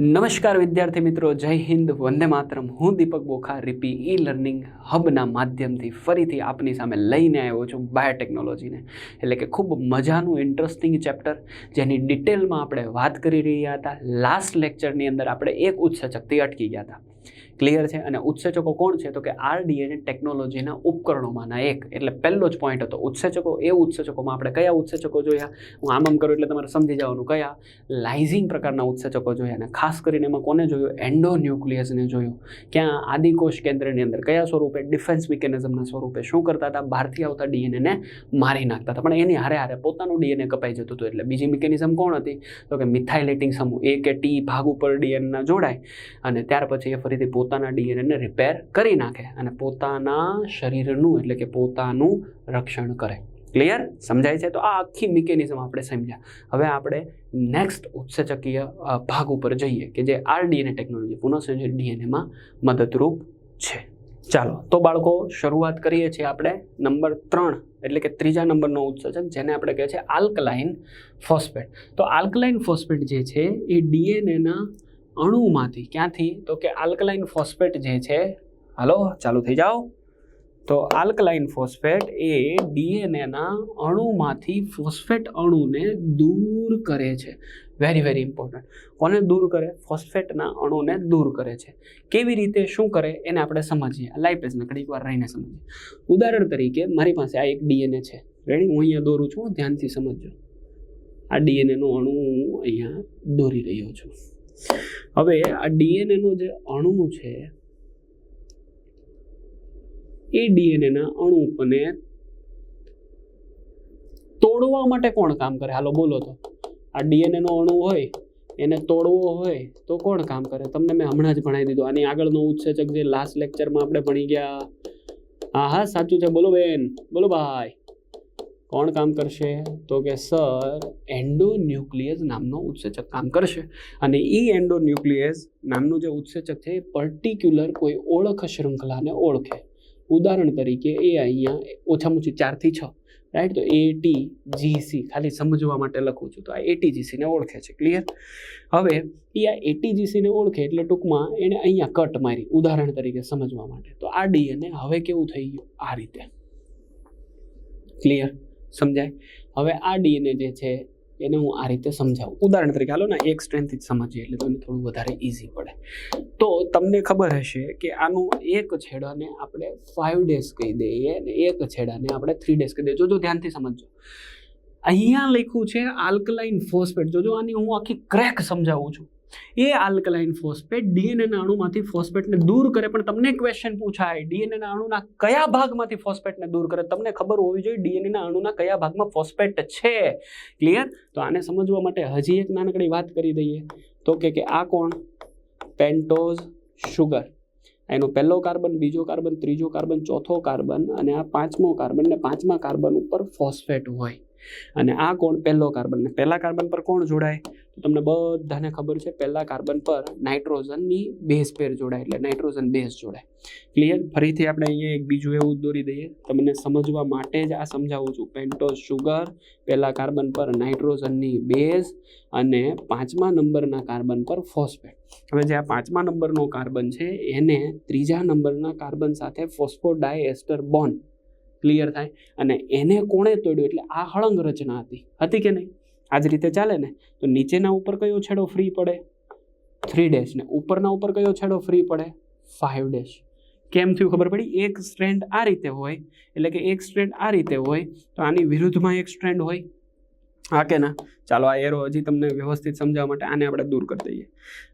નમસ્કાર વિદ્યાર્થી મિત્રો, જય હિન્દ, વંદે માતરમ. હું દીપક બોખા, રીપી ઈ લર્નિંગ હબના માધ્યમથી ફરીથી આપની સામે લઈને આવ્યો છું બાયોટેકનોલોજીને. એટલે કે ખૂબ મજાનું ઇન્ટરેસ્ટિંગ ચેપ્ટર જેની ડિટેલમાં આપણે વાત કરી રહ્યા હતા. લાસ્ટ લેક્ચરની અંદર આપણે એક ઉત્સેચકથી અટકી ગયા હતા. ક્લિયર છે અને ઉત્સેચકો કોણ છે? તો કે આરડીએને ટેકનોલોજીના ઉપકરણોમાંના એક. એટલે પહેલો જ પોઈન્ટ હતો ઉત્સેચકો. એ ઉત્સેચકોમાં આપણે કયા ઉત્સેચકો જોયા? હું આમ આમ કરું એટલે તમારે સમજી જવાનું. કયા? લાઇઝિંગ પ્રકારના ઉત્સેચકો જોયા અને ખાસ કરીને એમાં કોને જોયું? એન્ડો ન્યુક્લિયસને જોયું. ક્યાં? આદિકોષ કેન્દ્રની અંદર. કયા સ્વરૂપે? ડિફેન્સ મિકેનિઝમના સ્વરૂપે. શું કરતા હતા? બહારથી આવતા ડીએનએને મારી નાખતા હતા. પણ એની હારે હારે પોતાનું ડીએનએ કપાઈ જતું હતું. એટલે બીજી મિકેનિઝમ કોણ હતી? તો કે મિથાઇલેટિંગ સમૂહ. એ કે ટી ભાગ ઉપર ડીએનના જોડાય અને ત્યાર પછી એ ફરીથી પોતાના ડીએનએને રિપેર કરી નાખે અને પોતાના શરીરનું એટલે કે પોતાનું રક્ષણ કરે. ક્લિયર સમજાય છે? તો આ આખી મિકેનિઝમ આપણે સમજ્યા. હવે આપણે નેક્સ્ટ ઉત્સેચકીય ભાગ ઉપર જઈએ કે જે આરડીએનએ ટેકનોલોજી પુનઃસંયોજિત ડીએનએમાં મદદરૂપ છે. ચાલો, તો બાળકો, શરૂઆત કરીએ છીએ આપણે નંબર ત્રણ, એટલે કે ત્રીજા નંબરનો ઉત્સેચક, જેને આપણે કહે છે આલ્કલાઇન ફોસ્ફેટ તો આલ્કલાઇન ફોસ્ફેટ જે છે, એ ડીએનએના અણુમાંથી ક્યાંથી? તો કે આલ્કલાઇન ફોસ્ફેટ જે છે, હાલો, ચાલુ થઈ જાઓ. તો આલ્કલાઇન ફોસ્ફેટ એ ડીએનએના અણુમાંથી ફોસ્ફેટ અણુને દૂર કરે છે. વેરી વેરી ઇમ્પોર્ટન્ટ કોને દૂર કરે? ફોસ્ફેટના અણુને દૂર કરે છે. કેવી રીતે, શું કરે? એને આપણે સમજીએ. લાઈપેજ ઘડીક વાર રહીને સમજીએ. ઉદાહરણ તરીકે, મારી પાસે આ એક ડીએનએ છે. રેડી હું અહીંયા દોરું છું. ધ્યાનથી સમજજો. આ ડીએનએનો અણુ હું અહીંયા દોરી રહ્યો છું. હવે આ ડીએનએનો જે અણુ છે, એ ડીએનએના અણુને તોડવા માટે કોણ કામ કરે? હાલો બોલો તો. આ ડીએનએનો અણુ હોય, એને તોડવો હોય, તો કોણ કામ કરે? તમને મેં હમણાં જ ભણાવી દીધું. આની આગળનો ઉત્સેચક જે લાસ્ટ લેક્ચરમાં આપણે ભણી ગયા. હા હા, સાચું છે. બોલો બેન. બોલો ભાઈ. કોણ કામ કરશે? તો કે સર, એન્ડોન્યુક્લિયસ નામનો ઉત્સેચક કામ કરશે. અને એ એન્ડોન્યુક્લિયસ નામનું જે ઉત્સેચક છે, એ પર્ટિક્યુલર કોઈ ઓળખ શૃંખલાને ઓળખે. ઉદાહરણ તરીકે, એ અહીંયા ઓછામાં ઓછી ચારથી છ રાઈટ તો એટી જીસી ખાલી સમજવા માટે લખું છું. તો આ એટીજીસીને ઓળખે છે. ક્લિયર હવે એ આ એટીજીસીને ઓળખે એટલે ટૂંકમાં એણે અહીંયા કટ મારી, ઉદાહરણ તરીકે સમજવા માટે. તો આ ડીએનએ હવે કેવું થઈ ગયું? આ રીતે. ક્લિયર સમજાય? હવે આ ડીએનએ જે છે, એને હું આ રીતે સમજાવું. ઉદાહરણ તરીકે, હાલો ને, એક સ્ટ્રેન્થથી જ સમજીએ, એટલે તમને થોડું વધારે ઇઝી પડે. તો તમને ખબર હશે કે આનું એક છેડાને આપણે ફાઇવ ડેઝ કહી દઈએ અને એક છેડાને આપણે થ્રી ડેઝ કહી દઈએ. જોજો, ધ્યાનથી સમજજો. અહીંયા લખ્યું છે આલ્કલાઇન ફોસ્ફેટ જોજો, આની હું આખી ક્રેક સમજાવું છું. એ આલ્કલાઇન ફોસ્ફેટ ડીએનએના અણુમાંથી ફોસ્ફેટને દૂર કરે. પણ તમને ક્વેશ્ચન પૂછાય ડીએનએના અણુના કયા ભાગમાંથી ફોસ્ફેટને દૂર કરે? તમને ખબર હોવી જોઈએ ડીએનએના અણુના કયા ભાગમાં ફોસ્ફેટ છે. ક્લિયર તો આને સમજવા માટે હજી એક નાનકડી વાત કરી દઈએ. તો કે આ કોણ? Pentose sugar. એનો પહેલો કાર્બન, બીજો કાર્બન, ત્રીજો કાર્બન, ચોથો કાર્બન અને આ પાંચમો કાર્બન ને પાંચમા કાર્બન ઉપર ફોસ્ફેટ હોય. અને આ કોણ? પહેલો કાર્બન. ને પહેલા કાર્બન પર કોણ જોડાય? તો તમને બધાને ખબર છે, પહેલા કાર્બન પર નાઇટ્રોજનની બેઝ પેર જોડાય, એટલે નાઇટ્રોજન બેઝ જોડાય. ક્લિયર ફરીથી આપણે અહીંયા એક બીજું એવું દોરી દઈએ. તમને સમજવા માટે જ આ સમજાવું છું. પેન્ટોઝ સુગર પહેલા કાર્બન પર નાઇટ્રોજનની બેઝ અને પાંચમા નંબરના કાર્બન પર ફોસ્ફેટ. હવે જે આ પાંચમા નંબરનો કાર્બન છે, એને ત્રીજા નંબરના કાર્બન સાથે ફોસ્ફોડાયએસ્ટર બોન્ડ ક્લિયર થાય. અને એને કોણે તોડ્યું? એટલે આ હળંગ રચના હતી. હતી કે નહીં? આ જ રીતે ચાલે ને? તો નીચેના ઉપર કયો છેડો ફ્રી પડે? થ્રી ડેશ ને ઉપરના ઉપર કયો છેડો ફ્રી પડે? ફાઇવ ડેશ કેમ થયું ખબર પડી? એક સ્ટ્રેન્ડ આ રીતે હોય. એટલે કે એક સ્ટ્રેન્ડ આ રીતે હોય. તો આની વિરુદ્ધમાં એક સ્ટ્રેન્ડ હોય. હા કે ના? ચાલો, આ એરો હજી તમને વ્યવસ્થિત સમજાવવા માટે આને આપણે દૂર કરી દઈએ.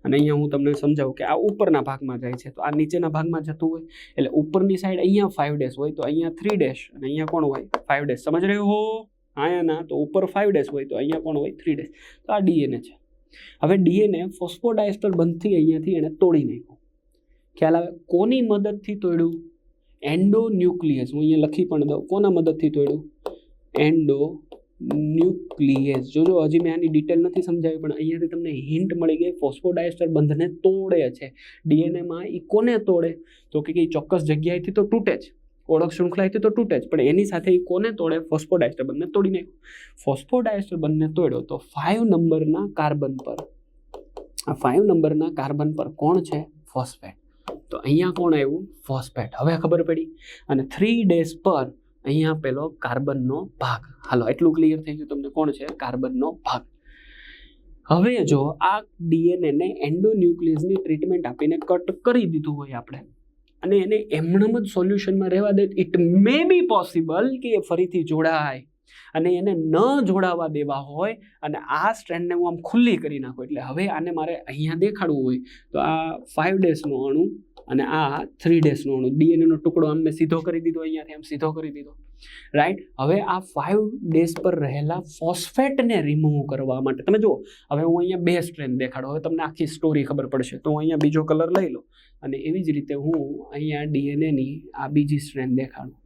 અને અહીંયા હું તમને સમજાવું કે આ ઉપરના ભાગમાં જાય છે. તો આ નીચેના ભાગમાં જતું હોય, એટલે ઉપરની સાઈડ અહીંયા ફાઇવ ડેશ હોય, તો અહીંયા થ્રી ડેશ અને અહીંયા કોણ હોય? ફાઇવ ડેશ સમજ રહ્યો હો? અહીંયા ના? તો ઉપર ફાઇવ ડેશ હોય, તો અહીંયા કોણ હોય? થ્રી ડેશ તો આ ડીએનએ છે. હવે ડીએનએ ફોસ્ફોડાયસ્ટર બંધથી અહીંયાથી એને તોડી નાખ્યું. ખ્યાલ આવે? કોની મદદથી તોડ્યું? એન્ડો ન્યુક્લિયસ હું અહીંયા લખી પણ દઉં. કોના મદદથી તોડ્યું? Endo nucleus. જોજો, હજી મેં આની ડિટેલ નથી સમજાવી, પણ અહીંયાથી તમને હિન્ટ મળી ગઈ, ફોસ્ફોડાયસ્ટર બંધને તોડે છે. ડીએનએમાં એ કોને તોડે? તો કે એ ચોક્કસ જગ્યાએથી તો તૂટે જ. ઓળખ શૃંખલાએથી તો તૂટે જ. પણ એની સાથે એ કોને તોડે? ફોસ્ફોડાયસ્ટર બંને તોડી નાખ્યું ફોસ્ફોડાયસ્ટર બંને તોડ્યો તો ફાઇવ નંબરના કાર્બન પર. આ ફાઇવ નંબરના કાર્બન પર કોણ છે? ફોસ્ફેટ. તો અહીંયા કોણ આવ્યું? ફોસ્ફેટ. હવે ખબર પડી. અને થ્રી ડેઝ પર અહીંયા પેલો કાર્બનનો ભાગ. હાલો, એટલું ક્લિયર થઈ ગયું તમને કોણ છે? કાર્બનનો ભાગ. હવે જો આ ડીએનએને એન્ડોન્યુક્લિયસની ટ્રીટમેન્ટ આપીને કટ કરી દીધું હોય આપણે, અને એને એમણમ જ સોલ્યુશનમાં રહેવા દે ઇટ મે બી પોસિબલ કે એ ફરીથી જોડાય, અને એને ન જોડાવા દેવા હોય, અને આ સ્ટ્રેન્ડને હું આમ ખુલ્લી કરી નાખું. એટલે હવે આને મારે અહીંયા દેખાડવું હોય, તો આ ફાઇવ ડેઝનું અણુ અને આ થ્રી ડેઝનો અણુ ડીએનએનો ટુકડો આમ મેં સીધો કરી દીધો, અહીંયાથી આમ સીધો કરી દીધો. રાઈટ હવે આ ફાઇવ ડેઝ પર રહેલા ફોસ્ફેટને રિમૂવ કરવા માટે, તમે જુઓ, હવે હું અહીંયા બે સ્ટ્રેન દેખાડો, હવે તમને આખી સ્ટોરી ખબર પડશે. તો હું અહીંયા બીજો કલર લઈ લો અને એવી જ રીતે હું અહીંયા ડીએનએની આ બીજી સ્ટ્રેન દેખાડું.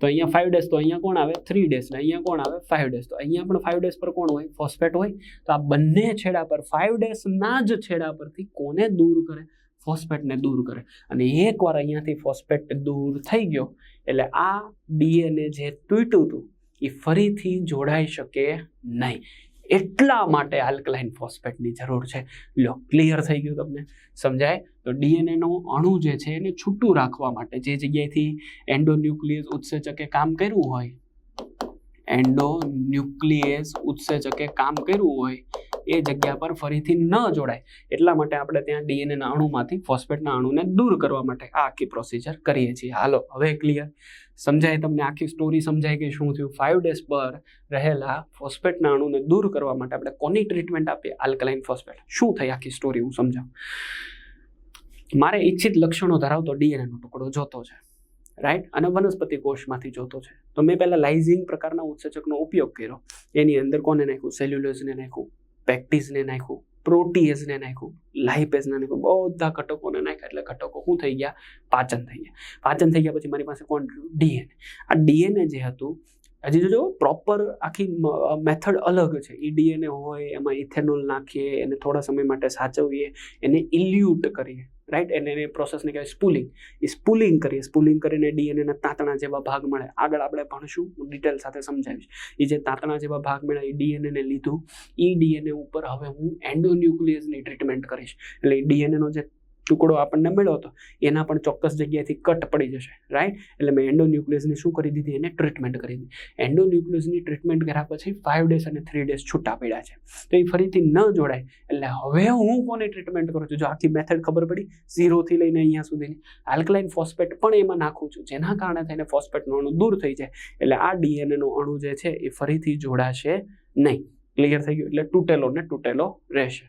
તો અહીંયા ફાઇવ ડેસ તો અહીંયા કોણ આવે? થ્રી ડેસ ને અહીંયા કોણ આવે? ફાઇવ ડેસ તો અહીંયા પણ ફાઇવ ડેસ પર કોણ હોય? ફોસ્ફેટ હોય. તો આ બંને છેડા પર ફાઇવ ડેઝના જ છેડા પરથી કોને દૂર કરે? ફોસ્ફેટને દૂર કરે. અને એકવાર અહીંયાથી ફોસ્ફેટ દૂર થઈ ગયો, એટલે આ ડીએનએ જે તૂટ્યું હતું, એ ફરીથી જોડાઈ શકે નહીં. એટલા માટે આલ્કલાઇન ફોસ્ફેટની જરૂર છે. લો ક્લિયર થઈ ગયું તમને? સમજાય? તો ડીએનએનો અણુ જે છે, એને છૂટું રાખવા માટે જે જગ્યાએથી એન્ડોન્યુક્લિયસ ઉત્સેચકે કામ કર્યું હોય, એન્ડોન્યુક્લિયસ ઉત્સેચકે કામ કર્યું હોય એ જગ્યા પર ફરીથી ન જોડાય. એટલા માટે આપણે ત્યાં ડીએનએના અણુમાંથી ફોસ્ફેટના અણુને દૂર કરવા માટે આ આખી પ્રોસીજર કરીએ છીએ. હાલો, હવે ક્લિયર સમજાય તમને આખી સ્ટોરી સમજાય કે શું થયું? ફાઇવ ડેઝ પર રહેલા ફોસ્ફેટના અણુને દૂર કરવા માટે આપણે કોની ટ્રીટમેન્ટ આપીએ? આલ્કલાઇન ફોસ્ફેટ શું થઈ આખી સ્ટોરી હું સમજાવું? મારે ઈચ્છિત લક્ષણો ધરાવતો ડીએનએનો ટુકડો જોતો છે. રાઈટ અને વનસ્પતિ કોષમાંથી જોતો છે. તો મેં પહેલાં લાઇઝિંગ પ્રકારના ઉત્સેચકનો ઉપયોગ કર્યો. એની અંદર કોને નાખ્યું? સેલ્યુલોઝને નાખ્યું. પેક્ટીઝને નાખ્યું, પ્રોટીએઝને નાખ્યું લાઇપેઝને નાખ્યું, બધા ઘટકોને નાખ્યા એટલે ઘટકો શું થઈ ગયા? પાચન થઈ ગયા. પાચન થઈ ગયા પછી મારી પાસે કોણ? ડીએનએ આ ડીએનએ જે હતું હજી જોજો પ્રોપર આખી મેથડ અલગ છે. એ ડીએનએ હોય, એમાં ઇથેનોલ નાખીએ, એને થોડા સમય માટે સાચવીએ, એને ઇલ્યુટ કરીએ રાઈટ એને એ પ્રોસેસને કહેવાય સ્પુલિંગ એ સ્પુલિંગ કરીએ. સ્પુલિંગ કરીને ડીએનએના તાંતણા જેવા ભાગ મળે. આગળ આપણે ભણશું, હું ડિટેલ સાથે સમજાવીશ. એ જે તાંતણા જેવા ભાગ મળે એ ડીએનએને લીધું. એ ડીએનએ ઉપર હવે હું એન્ડોન્યુક્લિયસની ટ્રીટમેન્ટ કરીશ. એટલે ડીએનએનો જે ટુકડો આપણને મળ્યો હતો એના પણ ચોક્કસ જગ્યાએથી કટ પડી જશે રાઈટ એટલે મેં એન્ડોન્યુક્લિયસની શું કરી દીધી? એને ટ્રીટમેન્ટ કરી દીધી. એન્ડોન્યુક્લિયસની ટ્રીટમેન્ટ કર્યા પછી ફાઇવ ડેઝ અને થ્રી ડેઝ છૂટા પડ્યા છે. તો એ ફરીથી ન જોડાય. એટલે હવે હું કોને ટ્રીટમેન્ટ કરું છું? જો આખી મેથડ ખબર પડી ઝીરોથી લઈને અહીંયા સુધીની. આલ્કલાઇન ફોસ્ફેટ પણ એમાં નાખું છું. જેના કારણે થઈને ફોસ્ફેટનો અણુ દૂર થઈ જાય. એટલે આ ડીએનએનો અણુ જે છે એ ફરીથી જોડાશે નહીં. ક્લિયર થઈ ગયું? એટલે તૂટેલો ને તૂટેલો રહેશે.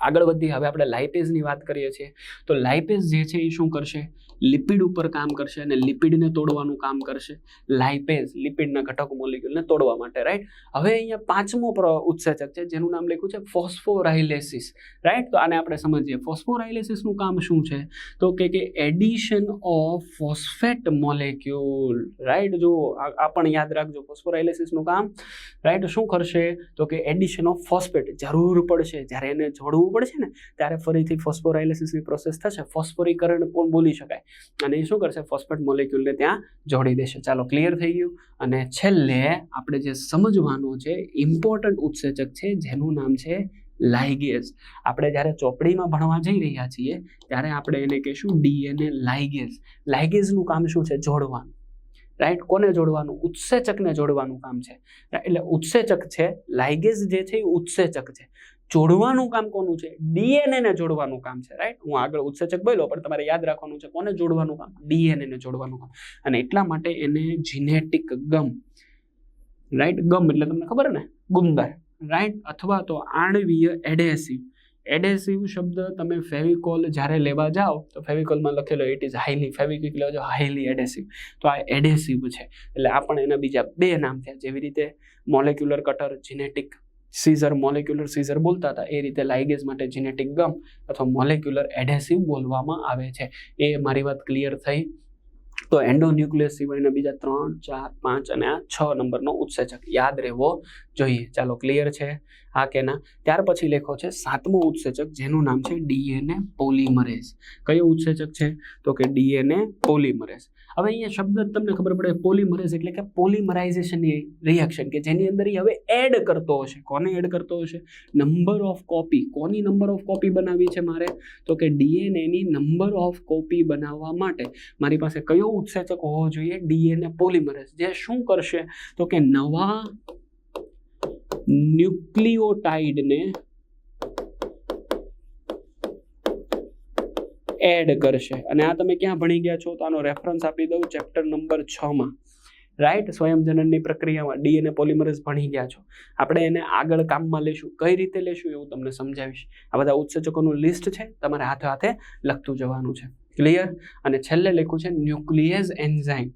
આગળ વધી, હવે આપણે લાઇપેઝની વાત કરીએ છીએ. તો લાઇપેઝ જે છે એ શું કરશે? લિપિડ ઉપર કામ કરશે અને લિપિડને તોડવાનું કામ કરશે. લાઇપેઝ લિપિડના ઘટક મોલિક્યુલને તોડવા માટે રાઈટ હવે અહીંયા પાંચમો ઉત્સેચક છે, જેનું નામ લખ્યું છે ફોસ્ફોરાઇલેસિસ રાઈટ તો આને આપણે સમજીએ. ફોસ્ફોરાઇલેસિસનું કામ શું છે? તો કે કે addition of phosphate molecule right જો આ પણ યાદ રાખજો ફોસ્ફોરાઇલેસિસનું કામ રાઈટ શું કરશે? તો કે એડિશન ઓફ ફોસ્ફેટ જરૂર પડશે. જ્યારે એને જોડવું પડશે ને, ત્યારે ફરીથી ફોસ્ફોરાયલિસિસની પ્રોસેસ થશે. ફોસ્ફોરીકરણ પણ બોલી શકાય. અને એ શું કરશે? ફોસ્ફેટ મોલેક્યુલને ત્યાં જોડી દેશે. ચાલો ક્લિયર થઈ ગયું. અને છેલ્લે આપણે જે સમજવાનું છે ઇમ્પોર્ટન્ટ ઉત્સેચક છે, જેનું નામ છે લાઇગેઝ આપણે જ્યારે ચોપડીમાં ભણવા જઈ રહ્યા છીએ, ત્યારે આપણે એને કહીશું ડીએનએ લાઇગેસ લાઇગેઝનું કામ શું છે? જોડવાનું. રાઈટ કોને જોડવાનું? ઉત્સેચકને જોડવાનું કામ છે. એટલે ઉત્સેચક છે લાઇગેઝ જે છે, એ ઉત્સેચક છે. જોડવાનું કામ કોનું છે? ડીએનએ ને જોડવાનું કામ છે રાઈટ હું આગળ ઉત્સેચક બોલ્યો, પણ તમારે યાદ રાખવાનું છે કોને જોડવાનું કામ? ડીએનએ ને જોડવાનું કામ. અને એટલા માટે એને જીનેટિક ગમ રાઈટ ગમ એટલે તમને ખબર ને? ગુંદર રાઈટ અથવા તો આણવીય એડેસિવ એડેસિવ શબ્દ તમે ફેવિકોલ જ્યારે લેવા જાઓ, તો ફેવિકોલમાં લખેલો ઇટ ઇઝ હાઈલી ફેવિક્વિક લેવા જાઓ હાઈલી એડેસિવ તો આ એડેસિવ છે. એટલે આ પણ એના બીજા બે નામ થયા જેવી રીતે molecular cutter genetic scissor molecular scissor બોલતા હતા. એ રીતે લાઇગેઝ માટે જીનેટિક ગમ અથવા મોલેક્યુલર એડહેસિવ બોલવામાં આવે છે. એ મારી વાત ક્લિયર થઈ. તો એન્ડોન્યુક્લિયસ સિવાયના બીજા ત્રણ, ચાર, પાંચ અને આ છ નંબરનો ઉત્સેચક. યાદ રહેવો જોઈએ. ચાલો ક્લિયર છે. હા કે ના ત્યાર પછી લેખો છે સાતમો ઉત્સેચક, જેનું નામ છે ડીએનએ પોલિમરેઝ. કયો ઉત્સેચક છે? તો કે ડીએનએ પોલિમરેઝ. હવે અહીંયા શબ્દ તમને ખબર પડે, પોલિમરેઝ એટલે કે પોલિમરાઇઝેશનની રિએક્શન કે જેની અંદર એ હવે એડ કરતો હશે. કોને એડ કરતો હશે? નંબર ઓફ કોપી કોની નંબર ઓફ કોપી બનાવી છે મારે? તો કે ડીએનએની નંબર ઓફ કોપી બનાવવા માટે મારી પાસે કયો ઉત્સેચક હોવો જોઈએ? DNA polymerase. જે શું કરશે? તો કે નવા ન્યુક્લિયોટાઇડને એડ કરશે. અને આ તમે ક્યાં ભણી ગયા છો? તો આનો રેફરન્સ આપી દઉં ચેપ્ટર નંબર છમાં રાઈટ સ્વયંજનનની પ્રક્રિયામાં ડીએનએ પોલિમરેઝ ભણી ગયા છો. આપણે એને આગળ કામમાં લેશું. કઈ રીતે લેશું એવું તમને સમજાવીશ. આ બધા ઉત્સેચકોનું લિસ્ટ છે. તમારે હાથે હાથે લખતું જવાનું છે. ક્લિયર અને છેલ્લે લખ્યું છે ન્યુક્લિયસ એન્ઝાઇમ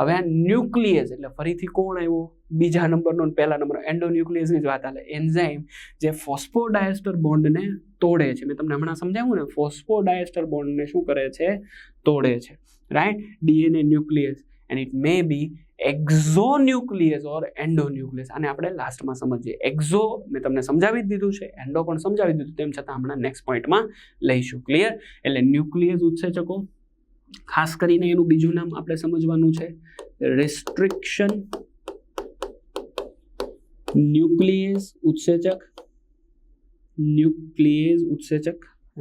હવે આ ન્યુક્લિયસ એટલે ફરીથી કોણ આવ્યો? બીજા નંબરનો પહેલા નંબર એન્ડોન્યુક્લિયસની જ વાત હાલે. એન્ઝાઇમ જે ફોસ્ફોડાયસ્ટર બોન્ડને તોડે છે. મેં તમને હમણાં સમજાવ્યું ને? ફોસ્ફોડાયસ્ટર બોન્ડને શું કરે છે? તોડે છે. Right DNA nuclease and it may be exonuclease or endonuclease આને આપણે લાસ્ટમાં સમજીએ. એક્ઝો મેં તમને સમજાવી દીધું છે એન્ડો પણ સમજાવી દીધું તેમ છતાં હમણાં નેક્સ્ટ પોઈન્ટમાં લઈશું. ક્લિયર એટલે ન્યુક્લિયસ ઉત્સેચકો, ખાસ કરીને એનું બીજું નામ આપણે સમજવાનું છે રેસ્ટ્રિક્શન ન્યુક્લિયસ ઉત્સેચક. ન્યુક્લિયસ ઉત્સેચક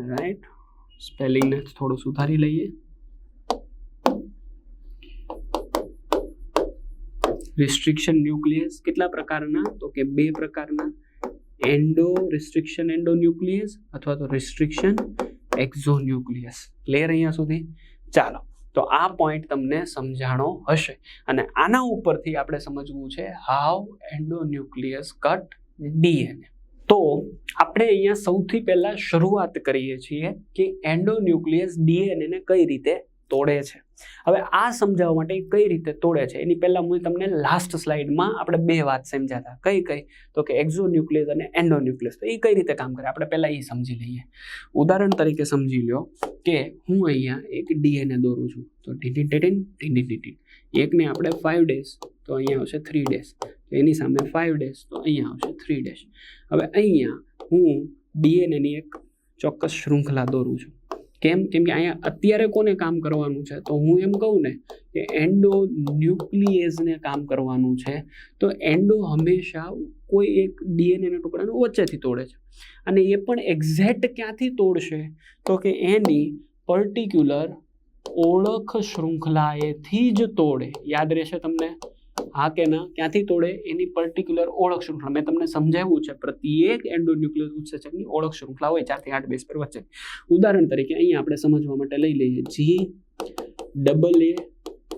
રાઈટ સ્પેલિંગને થોડું સુધારી લઈએ. રિસ્ટ્રિક્શન ન્યુક્લિયસ કેટલા પ્રકારના? તો કે બે પ્રકારના. એન્ડો રિસ્ટ્રિક્શન એન્ડો ન્યુક્લિયસ અથવા તો રિસ્ટ્રિક્શન એક્ઝો ન્યુક્લિયસ ક્લિયર અહીંયા સુધી? ચાલો, તો આ પોઈન્ટ તમને સમજાણો હશે. અને આના ઉપરથી આપણે સમજવું છે how endonuclease cut DNA તો આપણે અહીંયા સૌથી પહેલાં શરૂઆત કરીએ છીએ કે એન્ડો ન્યુક્લિયસ ડીએનએને કઈ રીતે તોડે છે. હવે આ સમજાવવા માટે કઈ રીતે તોડે છે? એની પહેલાં હું તમને લાસ્ટ સ્લાઇડમાં આપણે બે વાત સમજાતા. કઈ કઈ? તો કે એક્ઝોન્યુક્લિયસ અને એન્ડોન્યુક્લિયસ તો એ કઈ રીતે કામ કરે? આપણે પહેલાં એ સમજી લઈએ. ઉદાહરણ તરીકે સમજી લો કે હું અહીંયા એક ડીએનએ દોરું છું. તો ટીટી ટીટીન ટીટી ટીટીન. એકને આપણે ફાઇવ ડેઝ તો અહીંયા આવશે થ્રી ડેઝ તો એની સામે ફાઇવ ડેઝ તો અહીંયા આવશે થ્રી ડેઝ હવે અહીંયા હું ડીએનએની એક ચોક્કસ શૃંખલા દોરું છું. કેમ? કેમ કે અહીંયા અત્યારે કોને કામ કરવાનું છે? તો હું એમ કહું ને કે એન્ડો ન્યુક્લિયસને કામ કરવાનું છે. તો એન્ડો હંમેશા કોઈ એક ડીએનએના ટુકડાને વચ્ચેથી તોડે છે. અને એ પણ એક્ઝેક્ટ ક્યાંથી તોડશે? તો કે એની પર્ટિક્યુલર ઓળખ શૃંખલાએથી જ તોડે. યાદ રહેશે તમને? હા કે ના, ક્યાંથી તોડે, એની પર્ટિક્યુલર ઓળખ શૃંખલા. મેં તમને સમજાવ્યું છે, પ્રત્યેક એન્ડોન્યુક્લિયર ઉત્સેચકની ઓળખ શૃંખલા હોય ચારથી આઠ બેઝ પર વચ્ચે. ઉદાહરણ તરીકે, અહીંયા આપણે સમજવા માટે લઈ લઈએ. G double A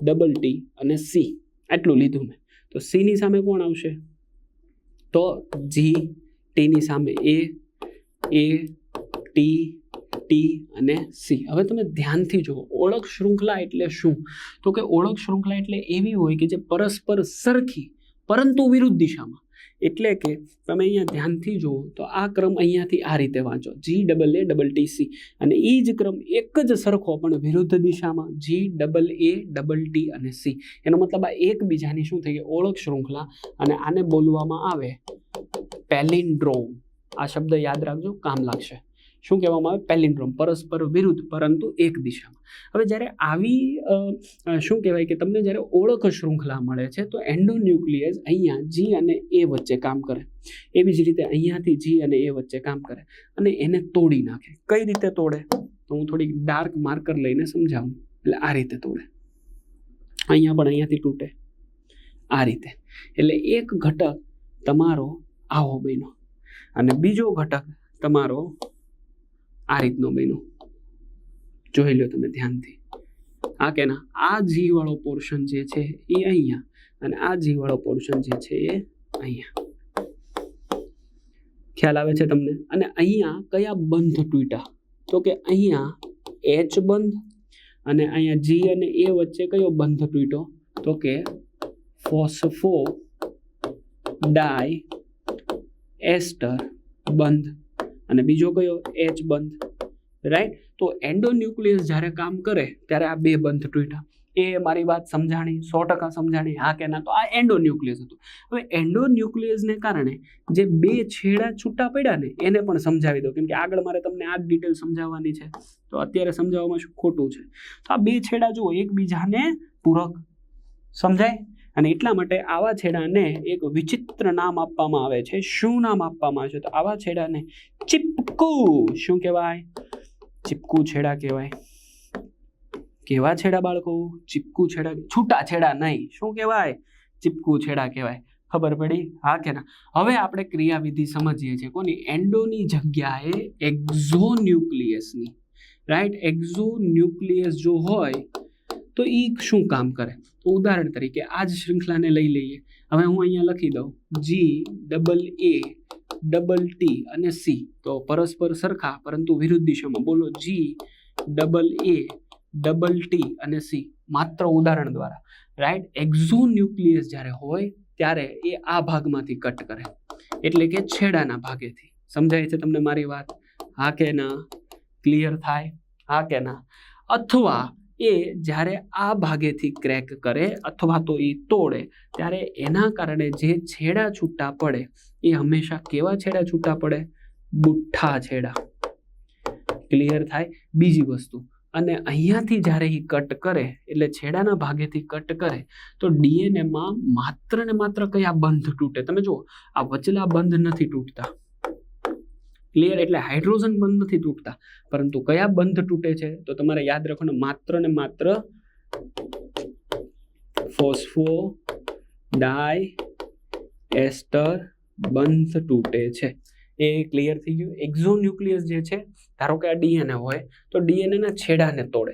double T અને સી આટલું લીધું મેં. તો સીની સામે કોણ આવશે? તો જી ટીની સામે એ એ ટી ટી અને સી હવે તમે ધ્યાનથી જુઓ, ઓળખ શૃંખલા એટલે શું? તો કે ઓળખ શૃંખલા એટલે એવી હોય કે જે પરસ્પર સરખી, પરંતુ વિરુદ્ધ દિશામાં. એટલે કે તમે અહીંયા ધ્યાનથી જુઓ, તો આ ક્રમ અહીંયાથી આ રીતે વાંચો. G double A double T C અને એ જ ક્રમ એક જ સરખો, પણ વિરુદ્ધ દિશામાં. G double A double T અને સી એનો મતલબ આ એકબીજાની શું થઈ ગઈ? ઓળખ શૃંખલા. અને આને બોલવામાં આવે. પેલિન્ડ્રોમ આ શબ્દ યાદ રાખજો, કામ લાગશે. શું કહેવામાં આવે? પેલિન્ડ્રોમ, પરસ્પર વિરુદ્ધ, પરંતુ એક દિશામાં. હવે જ્યારે આવી શું કહેવાય કે તમને જ્યારે ઓળખ શૃંખલા મળે છે, તો એન્ડોન્યુક્લિયસ અહીંયા જી અને એ વચ્ચે કામ કરે. એવી જ રીતે અહીંયાથી જી અને એ વચ્ચે કામ કરે અને એને તોડી નાખે. કઈ રીતે તોડે? તો હું થોડીક ડાર્ક માર્કર લઈને સમજાવું. એટલે આ રીતે તોડે. અહીંયા પણ અહીંયાથી તૂટે. આ રીતે. એટલે એક ઘટક તમારો આવો બન્યો. અને બીજો ઘટક તમારો આ રીતનો બન્યો. જોઈ લો તમે ધ્યાનથી. આ કે ના? આ જી વાળો પોર્શન જે છે એ અહીંયા અને આ જી વાળો પોર્શન જે છે એ અહીંયા. ખ્યાલ આવે છે તમને? અને અહીંયા કયા બંધ તૂટ્યા? તો કે અહીંયા એચ બંધ અને અહીંયા જી અને એ વચ્ચે કયો બંધ તૂટ્યો? તો કે ફોસ્ફો ડાય એસ્ટર બંધ. અને બીજો કયો? એચ બંધ. રાઈટ તો એન્ડોન્યુક્લિયસ જ્યારે કામ કરે, ત્યારે આ બે બંધ તૂટ્યા. એ મારી વાત સમજાણી, સો ટકા સમજાણી, હા કે ના? તો આ એન્ડોન્યુક્લિયસ હતું. હવે એન્ડોન્યુક્લિયસને કારણે જે બે છેડા છૂટા પડ્યા ને, એને પણ સમજાવી દો કેમ કે આગળ મારે તમને આ ડિટેલ સમજાવવાની છે. તો અત્યારે સમજાવવામાં શું ખોટું છે? તો આ બે છેડા જુઓ, એકબીજાને પૂરક. સમજાય? અને એટલા માટે આવા છેડાને એક વિચિત્ર નામ આપવામાં આવે છે. શું નામ આપવામાં આવે છે? તો આવા છેડાને ચીપકુ. શું કહેવાય? ચીપકુ છેડા કહેવાય. કેવા છેડા બાળકો? ચીપકુ છેડા, છૂટા છેડા નહીં. શું કહેવાય? ચીપકુ છેડા કહેવાય. ખબર પડી? હા કે ના? હવે આપણે ક્રિયાવિધિ સમજીએ છીએ. કોની? એન્ડોની જગ્યાએ એક્ઝોન્યુક્લિયસની રાઈટ એક્ઝોન્યુક્લિયસ જો હોય તો એ શું કામ કરે? તો ઉદાહરણ તરીકે આ જ શૃંખલાને લઈ લઈએ. હવે હું અહીંયા લખી દઉં. G double A double T અને સી તો પરસ્પર સરખા, પરંતુ વિરુદ્ધ દિશામાં બોલો. G double A double T અને સી માત્ર ઉદાહરણ દ્વારા. રાઈટ એક્ઝો ન્યુક્લિયસ જ્યારે હોય, ત્યારે એ આ ભાગમાંથી કટ કરે. એટલે કે છેડાના ભાગેથી. સમજાય છે તમને મારી વાત? હા કે ના? ક્લિયર થાય? હા કે ના? અથવા એ જ્યારે આ ભાગેથી ક્રેક કરે અથવા તો એ તોડે, ત્યારે એના કારણે જે છેડા છૂટા પડે, એ હંમેશા કેવા છેડા છૂટા પડે? બુઠ્ઠા છેડા. ક્લિયર થાય? બીજી વસ્તુ. અને અહીંયાથી જ્યારે એ કટ કરે, એટલે છેડાના ભાગેથી કટ કરે, તો ડીએનએમાં માત્ર ને માત્ર કયા બંધ તૂટે? તમે જુઓ, આ વચલા બંધ નથી તૂટતા. ક્લિયર એટલે હાઇડ્રોજન બંધ નથી તૂટતા. પરંતુ કયા બંધ તૂટે છે? તો તમારે યાદ રાખવાનું, માત્ર ને માત્ર ફોસ્ફો ડાય એસ્ટર બંધ તૂટે છે. એ ક્લિયર થઈ ગયું. એક્ઝોન્યુક્લિયસ જે છે, ધારો કે આ ડીએનએ હોય, તો ડીએનએના છેડાને તોડે.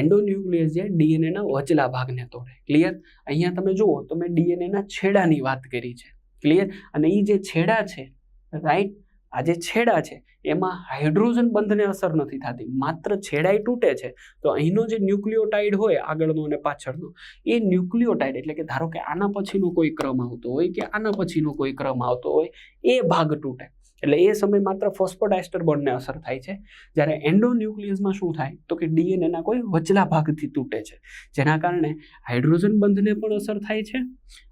એન્ડોન્યુક્લિયસ જે ડીએનએના વચલા ભાગને તોડે. ક્લિયર અહીંયા તમે જુઓ, તો મેં ડીએનએના છેડાની વાત કરી છે. ક્લિયર અને એ જે છેડા છે રાઈટ આ જે છેડા છે, એમાં હાઇડ્રોજન બંધને અસર નથી થતી, માત્ર છેડાઈ તૂટે છે. તો અહીંનો જે ન્યુક્લિયોટાઇડ હોય, આગળનો અને પાછળનો, એ ન્યુક્લિયોટાઇડ એટલે કે ધારો કે આના પછીનો કોઈ ક્રમ આવતો હોય કે આના પછીનો કોઈ ક્રમ આવતો હોય, એ ભાગ તૂટે. એટલે એ સમય માત્ર ફોસ્ફોડાયસ્ટર બોન્ડને અસર થાય છે. જ્યારે એન્ડોન્યુક્લિયસમાં શું થાય? તો કે ડીએનએના કોઈ વચલા ભાગથી તૂટે છે. જેના કારણે હાઇડ્રોજન બંધને પણ અસર થાય છે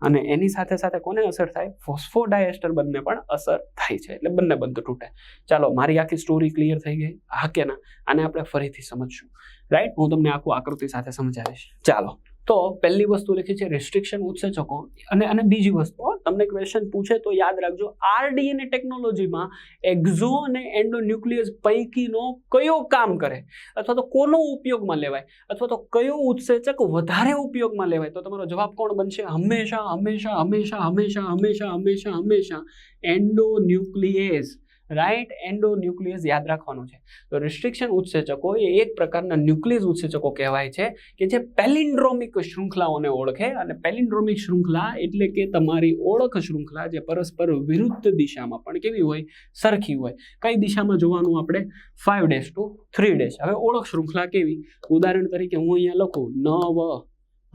અને એની સાથે સાથે કોને અસર થાય? ફોસ્ફોડાયસ્ટર બંધને પણ અસર થાય છે. એટલે બંને બંધ તૂટે. ચાલો, મારી આખી સ્ટોરી ક્લિયર થઈ ગઈ. હા કે ના? આને આપણે ફરીથી સમજશું. રાઈટ હું તમને આખું આકૃતિ સાથે સમજાવીશ. ચાલો. તો પહેલી વસ્તુ લખી છે રિસ્ટ્રિક્શન ઉત્સેચકો. અને અને બીજી વસ્તુ તમને ક્વેશ્ચન પૂછે તો યાદ રાખજો આરડીએનએ ટેકનોલોજીમાં એક્ઝો અને એન્ડોન્યુક્લિયસ પૈકીનો કયો કામ કરે? અથવા તો કોનો ઉપયોગમાં લેવાય? અથવા તો કયો ઉત્સેચક વધારે ઉપયોગમાં લેવાય? તો તમારો જવાબ કોણ બનશે? હંમેશા હંમેશા હંમેશા હંમેશા હંમેશા હંમેશા હંમેશા એન્ડોન્યુક્લિયસ રાઈટ એન્ડોન્યુક્લિયસ યાદ રાખવાનું છે. તો રિસ્ટ્રિક્શન ઉત્સેચકો એ એક પ્રકારના ન્યુક્લિયસ ઉત્સેચકો કહેવાય છે, કે જે પેલિન્ડ્રોમિક શૃંખલાઓને ઓળખે અને પેલિન્ડ્રોમિક શૃંખલા એટલે કે તમારી ઓળખ શૃંખલા જે પરસ્પર વિરુદ્ધ દિશામાં પણ કેવી હોય? સરખી હોય. કઈ દિશામાં જોવાનું આપણે? Five dash to three dash હવે ઓળખ શૃંખલા કેવી? ઉદાહરણ તરીકે હું અહીંયા લખું ન વ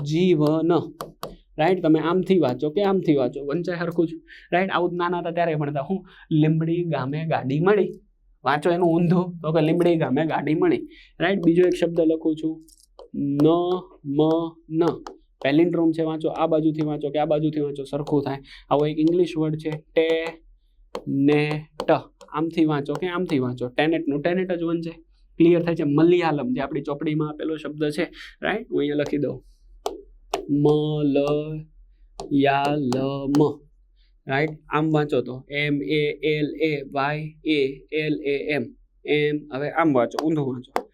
જી ન રાઈટ તમે આમથી વાંચો કે આમથી વાંચો વંચાય સરખું જ રાઈટ આવું નાના હતા ત્યારે ભણતા. હું લીમડી ગામે ગાડી મળી. વાંચો એનું ઊંધું. તો કે લીમડી ગામે ગાડી મળી. રાઈટ બીજો એક શબ્દ લખું છું. ન, મ, ન. પેલિન્ડ્રોમ છે, વાંચો. આ બાજુથી વાંચો કે આ બાજુથી વાંચો. સરખું થાય. આવો એક ઇંગ્લિશ વર્ડ છે. ટે ને ટ આમથી વાંચો કે આમથી વાંચો. ટેનેટનું ટેનેટ જ વંચાય. ક્લિયર થાય છે. મલયાલમ જે આપણી ચોપડીમાં આપેલો શબ્દ છે. રાઈટ હું અહીંયા લખી દઉં. મ લ, યા લ, મ. રાઈટ આમ વાંચો તો. M A L A Y A L A M M હવે આમ વાંચો, ઊંધું વાંચો.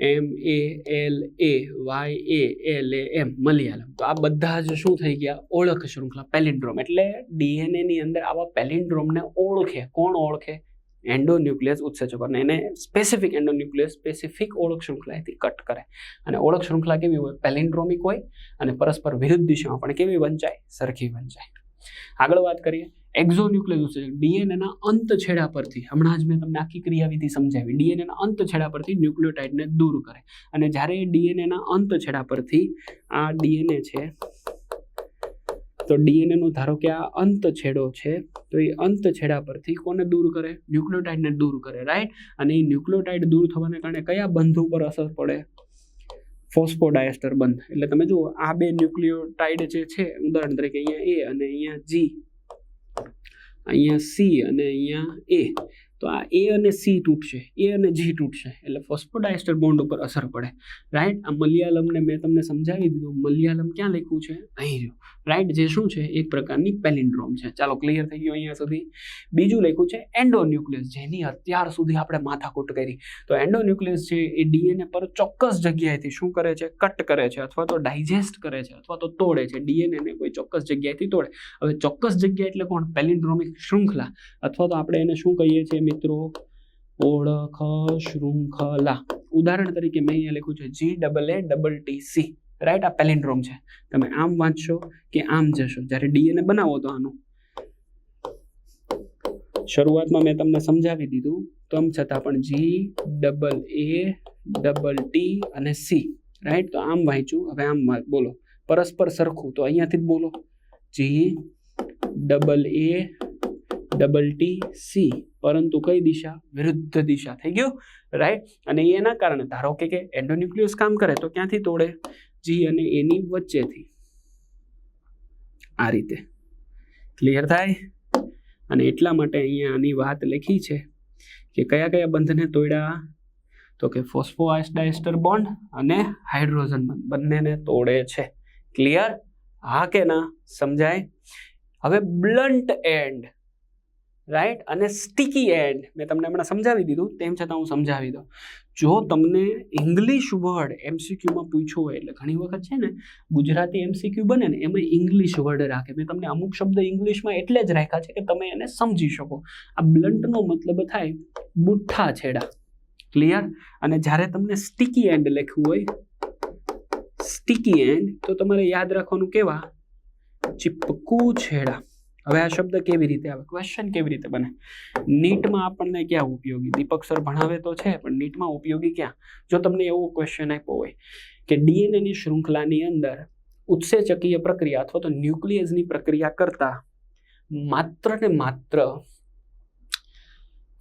M A L A Y A L A M Malayalam. તો આ બધા જ શું થઈ ગયા? ઓળખ શૃંખલા, પેલિન્ડ્રોમ. એટલે ડીએનએની અંદર આવા પેલિન્ડ્રોમને ઓળખે. કોણ ઓળખે? એન્ડોન્યુક્લિયસ ઉત્સેચકો અને એને સ્પેસિફિક એન્ડોન્યુક્લિયસ સ્પેસિફિક ઓળખ શૃંખલાથી કટ કરે. અને ઓળખ શૃંખલા કેવી હોય? પેલિન્ડ્રોમિક હોય અને પરસ્પર વિરુદ્ધ દિશામાં પણ કેવી વંચાય? સરખી વંચાય. આગળ વાત કરીએ. એક્ઝોન્યુક્લિયસ ઉત્સેચક. ડીએનએના અંત છેડા પરથી, હમણાં જ મેં તમને આખી ક્રિયાવિધિ સમજાવી. ડીએનએના અંત છેડા પરથી ન્યુક્લિયોટાઇડને દૂર કરે. અને જ્યારે ડીએનએના અંત છેડા પરથી આ ડીએનએ છે તો ડીએનએનો ધારો કે આ અંત છેડો છે, તો એ અંત છેડા પરથી કોને દૂર કરે? ન્યુક્લિયોટાઇડને દૂર કરે રાઈટ અને એ ન્યુક્લિયોટાઇડ દૂર થવાને કારણે કયા બંધ ઉપર અસર પડે? ફોસ્ફોડાયસ્ટર બંધ. એટલે તમે જુઓ, આ બે ન્યુક્લિયોટાઇડ જે છે, ઉદાહરણ તરીકે અહીંયા એ અને અહીંયા જી અહીંયા સી અને અહીંયા એ તો આ એ અને સી તૂટશે. એ અને જી તૂટશે. એટલે ફોસ્ફોડાયસ્ટર બોન્ડ ઉપર અસર પડે. રાઈટ આ મલયાલમને મેં તમને સમજાવી દીધું. મલયાલમ ક્યાં લખ્યું છે? અહીં જો. રાઈટ જે શું છે? એક પ્રકારની પેલિન્ડ્રોમ છે. ચાલો ક્લિયર થઈ ગયું અહીંયા સુધી. બીજું લખ્યું છે એન્ડોન્યુક્લિયસ, જેની અત્યાર સુધી આપણે માથાકૂટ કરી. તો એન્ડોન્યુક્લિયસ છે એ ડીએનએ પર ચોક્કસ જગ્યાએથી શું કરે છે? કટ કરે છે અથવા તો ડાયજેસ્ટ કરે છે અથવા તો તોડે છે. ડીએનએને કોઈ ચોક્કસ જગ્યાએથી તોડે. હવે ચોક્કસ જગ્યા એટલે કોણ? પેલિન્ડ્રોમિક શૃંખલા. અથવા તો આપણે એને શું કહીએ છીએ? મિત્રો, ઓળખ, શૃંખલા. ઉદાહરણ તરીકે મેં અહીંયા લખ્યું છે G double A double T C right આ પેલિન્ડ્રોમ છે. તમે આમ વાંચશો કે આમ જશો. જ્યારે ડીએનએ બનાવો તો આનું. શરૂઆતમાં મેં તમને સમજાવી દીધું. તેમ છતાં પણ G double A double T અને સી રાઈટ તો આમ વાંચ્યું. હવે આમ બોલો. પરસ્પર સરખું. તો અહીંયાથી જ બોલો. G double A double T C પરંતુ કઈ દિશા? વિરુદ્ધ દિશા. થઈ ગયું? રાઈટ અને એના કારણે, ધારો કે કે એન્ડોન્યુક્લિયસ કામ કરે, તો ક્યાંથી તોડે? જી અને એની વચ્ચેથી. આ રીતે. ક્લિયર થાય? અને એટલા માટે અહીંયા આની વાત લખી છે કે કયા કયા બંધને તોડ્યા? તો કે ફોસ્ફોઆસ્ટાઇસ્ટર બોન્ડ અને હાઇડ્રોજન બંધ. બંનેને તોડે છે. ક્લિયર હા કે ના? સમજાય? હવે બ્લન્ટ એન્ડ રાઈટ અને સ્ટીકી એન્ડ મેં તમને હમણાં સમજાવી દીધું, તેમ છતાં હું સમજાવી દઉં. જો તમને ઇંગ્લિશ વર્ડ એમસીક્યુમાં પૂછ્યો હોય, એટલે ઘણી વખત છે ને, ગુજરાતી એમસીક્યુ બને ને, એમાં ઇંગ્લિશ વર્ડ રાખે. મેં તમને અમુક શબ્દ ઇંગ્લિશમાં એટલે જ રાખ્યા છે કે તમે એને સમજી શકો. આ બ્લન્ટનો મતલબ થાય બુઠ્ઠા છેડા. ક્લિયર અને જ્યારે તમને સ્ટીકી એન્ડ લખવું હોય સ્ટીકી એન્ડ તો તમારે યાદ રાખવાનું કેવા? ચીપકું છેડા. હવે આ શબ્દ કેવી રીતે આવે? ક્વેશ્ચન કેવી રીતે બને? નીટમાં આપણને ક્યાં ઉપયોગી? દીપક સર ભણાવે તો છે, પણ નીટમાં ઉપયોગી ક્યાં? જો તમને એવો ક્વેશ્ચન આપ્યો હોય કે ડીએનએની શૃંખલાની અંદર ઉત્સેચકીય પ્રક્રિયા અથવા તો ન્યુક્લિયસની પ્રક્રિયા કરતા માત્ર ને માત્ર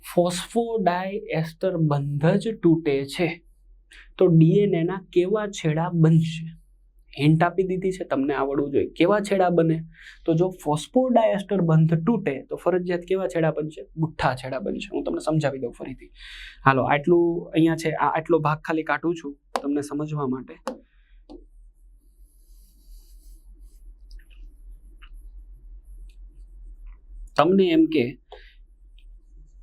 ફોસ્ફોડાયએસ્ટર બંધ જ તૂટે છે. તો ડીએનએના કેવા છેડા બનશે? હિન્ટ આપી દીધી છે, તમને આવડવું જોઈએ. કેવા છેડા બને? તો જો ફોસ્ફોડાયસ્ટર બંધ તૂટે, તો ફરજિયાત કેવા છેડા બનશે? બુઠ્ઠા છેડા બનશે. હું તમને સમજાવી દઉં ફરીથી. હાલો, આટલું અહીંયા છે. આ આટલો ભાગ ખાલી કાઢું છું તમને સમજવા માટે. તમને એમ કે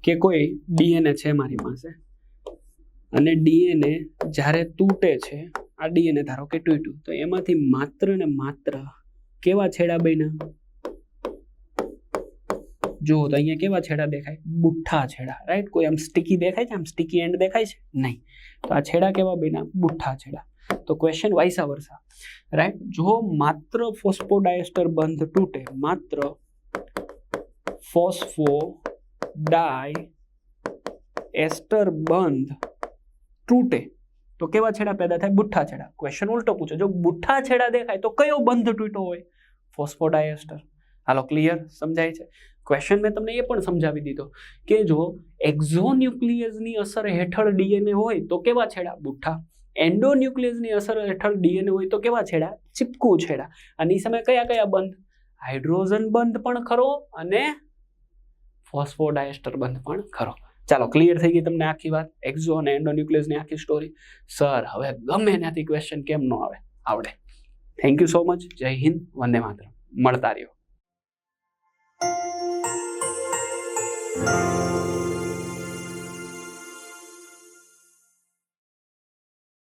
કે કોઈ ડીએનએ છે મારી પાસે? અને ડીએનએ જ્યારે તૂટે છે આ અને ધારો કે તૂટ્યું તો એમાંથી માત્ર ને માત્ર કેવા છેડા બન્યા? જુઓ તો અહીંયા કેવા છેડા દેખાય? બુઠ્ઠા છેડા રાઈટ કોઈ આમ સ્ટીકી દેખાય છે? આમ સ્ટીકી એન્ડ દેખાય છે? નહીં. તો આ છેડા કેવા બન્યા? બુઠ્ઠા છેડા. તો ક્વેશ્ચન વાઇસા વર્ષા રાઈટ જો માત્ર ફોસ્ફોડાયસ્ટર બંધ તૂટે, માત્ર ફોસ્ફો ડાય એસ્ટર બંધ તૂટે તો કેવા છેડા પેદા થાય? બુઠ્ઠા છેડા. ક્વેશ્ચન ઉલટો પૂછો. જો બુઠ્ઠા છેડા દેખાય, તો કયો બંધ તૂટ્યો હોય? ફોસ્ફોડાયસ્ટર હાલો ક્લિયર સમજાય છે? ક્વેશ્ચન મેં તમને એ પણ સમજાવી દીધો કે જો એક્ઝોન્યુક્લિયસની અસર હેઠળ ડીએનએ હોય, તો કેવા છેડા? બુઠ્ઠા. એન્ડોન્યુક્લિયસની અસર હેઠળ ડીએનએ હોય, તો કેવા છેડા? ચીપકું છેડા. અને એ સમયે કયા કયા બંધ? હાઇડ્રોજન બંધ પણ ખરો અને ફોસ્ફોડાયસ્ટર બંધ પણ ખરો. ચાલો ક્લિયર થઈ ગઈ તમને આખી વાત? એક્ઝો અને એન્ડોન્યુક્લિયસની આખી સ્ટોરી સર હવે ગમે ત્યાંથી ક્વેશ્ચન કેમ ન આવે? આવડે. થેન્ક યુ સો મચ જય હિન્દ. વંદે માત્ર મળતા રહ્યો